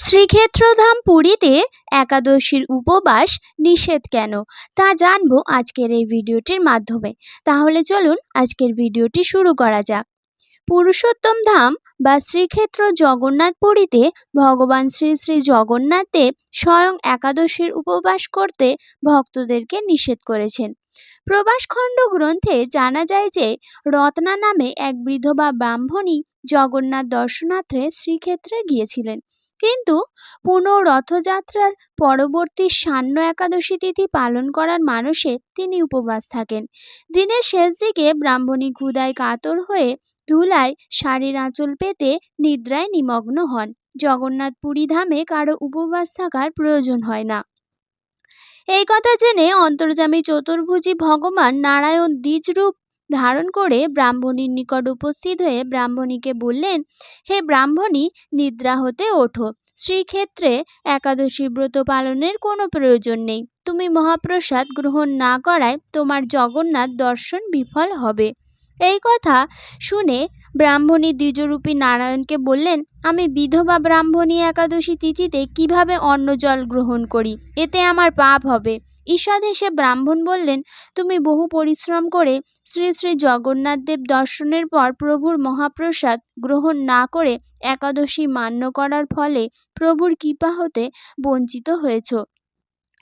শ্রীক্ষেত্রধাম পুরীতে একাদশীর উপবাস নিষেধ কেন? তা জানব আজকের এই ভিডিওটির মাধ্যমে। তাহলে চলুন আজকের ভিডিওটি শুরু করা যাক। পুরুষোত্তম ধাম বা শ্রীক্ষেত্র জগন্নাথ পুরীতে ভগবান শ্রী শ্রী জগন্নাথ দেব স্বয়ং একাদশীর উপবাস করতে ভক্তদেরকে নিষেধ করেছেন। প্রবাসখণ্ড গ্রন্থে জানা যায় যে রত্না নামে এক বিধবা ব্রাহ্মণী জগন্নাথ দর্শনার্থে শ্রীক্ষেত্রে গিয়েছিলেন। কিন্তু পুনঃ রথযাত্রার পরবর্তী সান্ন একাদশী তিথি পালন করার মানুষে তিনি উপবাস থাকেন। দিনের শেষ দিকে ব্রাহ্মণী ক্ষুধায় কাতর হয়ে ধুলায় শাড়ির আঁচল পেতে নিদ্রায় নিমগ্ন হন। জগন্নাথ পুরী ধামে কারও উপবাস থাকার প্রয়োজন হয় না। এই কথা জেনে অন্তর্যামী চতুর্ভুজী ভগবান নারায়ণ দ্বিজ রূপ ধারণ করে ব্রাহ্মণীর নিকট উপস্থিত হয়ে ব্রাহ্মণীকে বললেন, হে ব্রাহ্মণী, নিদ্রা হতে ওঠো। শ্রীক্ষেত্রে একাদশী ব্রত পালনের কোনো প্রয়োজন নেই। তুমি মহাপ্রসাদ গ্রহণ না করায় তোমার জগন্নাথ দর্শন বিফল হবে এই কথা শুনে ব্রাহ্মণী দ্বিজরূপী নারায়ণকে বললেন, আমি বিধবা ব্রাহ্মণী একাদশী তিথিতে কীভাবে অন্ন জল গ্রহণ করি? এতে আমার পাপ হবে। ঈষৎ হেসে ব্রাহ্মণ বললেন, তুমি বহু পরিশ্রম করে শ্রী শ্রী জগন্নাথ দেব দর্শনের পর প্রভুর মহাপ্রসাদ গ্রহণ না করে একাদশী মান্য করার ফলে প্রভুর কৃপা হতে বঞ্চিত হয়েছ।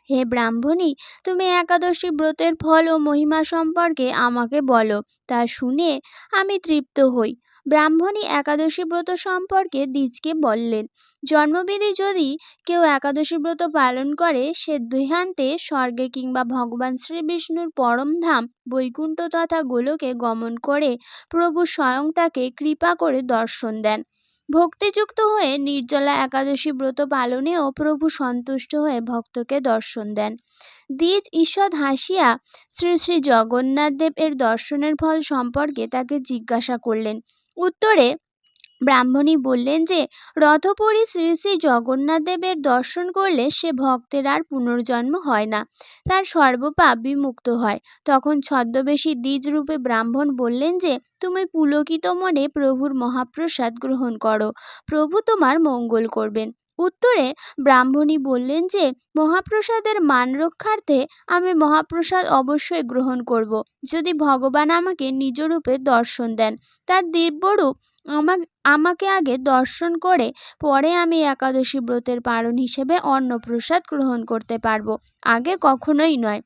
হে ব্রাহ্মণী, তুমি একাদশী ব্রতের ফল ও মহিমা সম্পর্কে আমাকে বলো, তা শুনে আমি তৃপ্ত হই। ব্রাহ্মণী একাদশী ব্রত সম্পর্কে দ্বিজকে বললেন, জন্মবিধি যদি কেউ একাদশী ব্রত পালন করে, সে দেহান্তে স্বর্গে কিংবা ভগবান শ্রী বিষ্ণুর পরম ধাম, বৈকুণ্ঠ তথা গোলকে গমন করে প্রভু স্বয়ং তাকে কৃপা করে দর্শন দেন। ভক্তিযুক্ত হয়ে নির্জলা একাদশী ব্রত পালনেও প্রভু সন্তুষ্ট হয়ে ভক্তকে দর্শন দেন। দ্বিজ ঈষৎ হাসিয়া শ্রী শ্রী জগন্নাথ দেব এর দর্শনের ফল সম্পর্কে তাকে জিজ্ঞাসা করলেন। উত্তরে ব্রাহ্মণী বললেন যে, রথপুরী শ্রী শ্রী জগন্নাথ দেবের দর্শন করলে সে ভক্তের আর পুনর্জন্ম হয় না। তার সর্বপাপ বিমুক্ত হয়। তখন ছদ্মবেশী দ্বিজরূপে ব্রাহ্মণ বললেন যে, তুমি পুলকিত মনে প্রভুর মহাপ্রসাদ গ্রহণ করো। প্রভু তোমার মঙ্গল করবেন। উত্তরে ব্রাহ্মণী বললেন যে, মহাপ্রসাদের মান রক্ষার্থে আমি মহাপ্রসাদ অবশ্যই গ্রহণ করব। যদি ভগবান আমাকে নিজ রূপে দর্শন দেন, তার দিব্যরূপ আমাকে আমাকে আগে দর্শন করে, পরে আমি একাদশী ব্রতের পালন হিসেবে অন্নপ্রসাদ গ্রহণ করতে পারব। আগে কখনোই নয়।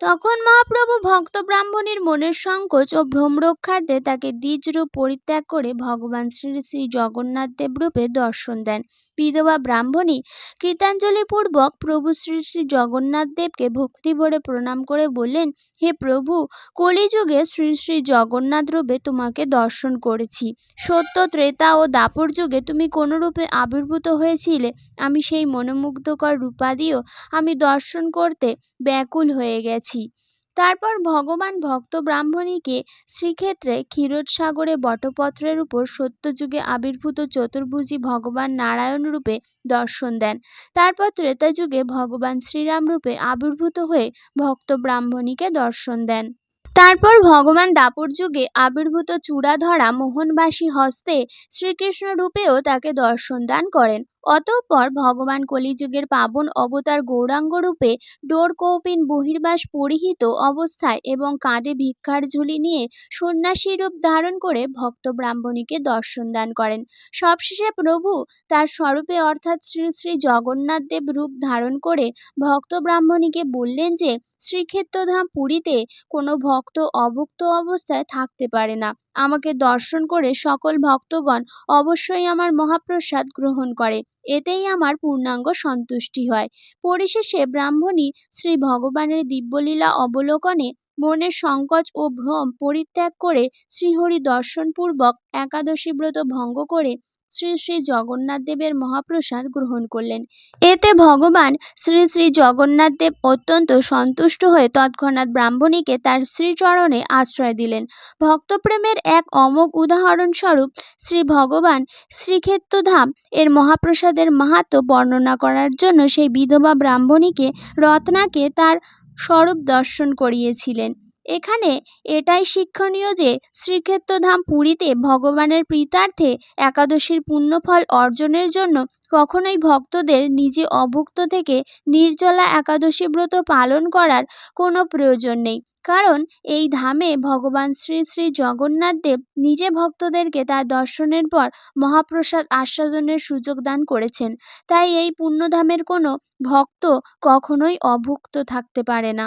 তখন মহাপ্রভু ভক্ত ব্রাহ্মণীর মনের সংকোচ ও ভ্রম রক্ষার্থে তাকে দ্বিজ রূপ পরিত্যাগ করে ভগবান শ্রী শ্রী জগন্নাথ দেব রূপে দর্শন দেন। বিধবা ব্রাহ্মণী কৃতাঞ্জলিপূর্বক প্রভু শ্রী শ্রী জগন্নাথ দেবকে ভক্তি ভরে প্রণাম করে বললেন, হে প্রভু, কলিযুগে শ্রী শ্রী জগন্নাথ রূপে তোমাকে দর্শন করেছি। সত্য, ত্রেতা ও দাপর যুগে তুমি কোন রূপে আবির্ভূত হয়েছিলে। আমি সেই মনোমুগ্ধকর রূপাদিও আমি দর্শন করতে ব্যাকুল হয়ে গেছি। তারপর ভগবান ভক্ত ব্রাহ্মণীকে শ্রীক্ষেত্রে ক্ষীরোদসাগরে বটপত্রের উপর সত্যযুগে আবির্ভূত চতুর্ভুজী ভগবান নারায়ণ রূপে দর্শন দেন। তারপর ত্রেতাযুগে ভগবান শ্রীরাম রূপে আবির্ভূত হয়ে ভক্ত ব্রাহ্মণীকে দর্শন দেন। তারপর ভগবান দাপর যুগে আবির্ভূত চূড়াধরা মোহনবাসী হস্তে শ্রীকৃষ্ণ রূপেও তাকে দর্শন দান করেন। অতঃপর ভগবান কলিযুগের পাবন অবতার গৌরাঙ্গ রূপে ডোর কৌপিন বহির্বাস পরিহিত অবস্থায় এবং কাঁধে ভিক্ষার ঝুলি নিয়ে সন্ন্যাসী রূপ ধারণ করে ভক্ত ব্রাহ্মণীকে দর্শন দান করেন। সবশেষে প্রভু তার স্বরূপে অর্থাৎ শ্রী শ্রী জগন্নাথ দেব রূপ ধারণ করে ভক্ত ব্রাহ্মণীকে বললেন যে, শ্রীক্ষেত্রধাম পুরীতে কোনো ভক্ত অভুক্ত অবস্থায় থাকতে পারে না। আমাকে দর্শন করে সকল ভক্তগণ অবশ্যই আমার মহাপ্রসাদ গ্রহণ করে। এতেই আমার পূর্ণাঙ্গ সন্তুষ্টি হয়। পরিশেষে ব্রাহ্মণী শ্রী ভগবানের দিব্যলীলা অবলোকনে মনের সংকোচ ও ভ্রম পরিত্যাগ করে শ্রীহরি দর্শনপূর্বক একাদশী ব্রত ভঙ্গ করে শ্রী শ্রী জগন্নাথ দেবের মহাপ্রসাদ গ্রহণ করলেন। এতে ভগবান শ্রী শ্রী জগন্নাথ দেব অত্যন্ত সন্তুষ্ট হয়ে তৎক্ষণাৎ ব্রাহ্মণীকে তার শ্রীচরণে আশ্রয় দিলেন। ভক্তপ্রেমের এক অমোঘ উদাহরণস্বরূপ শ্রী ভগবান শ্রীক্ষেত্রধাম এর মহাপ্রসাদের মাহাত্ম্য বর্ণনা করার জন্য সেই বিধবা ব্রাহ্মণীকে রত্নাকে তার স্বরূপ দর্শন করিয়েছিলেন। এখানে এটাই শিক্ষণীয় যে শ্রীক্ষেত্রধাম পুরীতে ভগবানের প্রীতার্থে একাদশীর পুণ্যফল অর্জনের জন্য কখনোই ভক্তদের নিজে অভুক্ত থেকে নির্জলা একাদশী ব্রত পালন করার কোনো প্রয়োজন নেই। কারণ এই ধামে ভগবান শ্রী শ্রী জগন্নাথ দেব নিজে ভক্তদেরকে তার দর্শনের পর মহাপ্রসাদ আস্বাদনের সুযোগ দান করেছেন। তাই এই পুণ্যধামের কোনো ভক্ত কখনোই অভুক্ত থাকতে পারে না।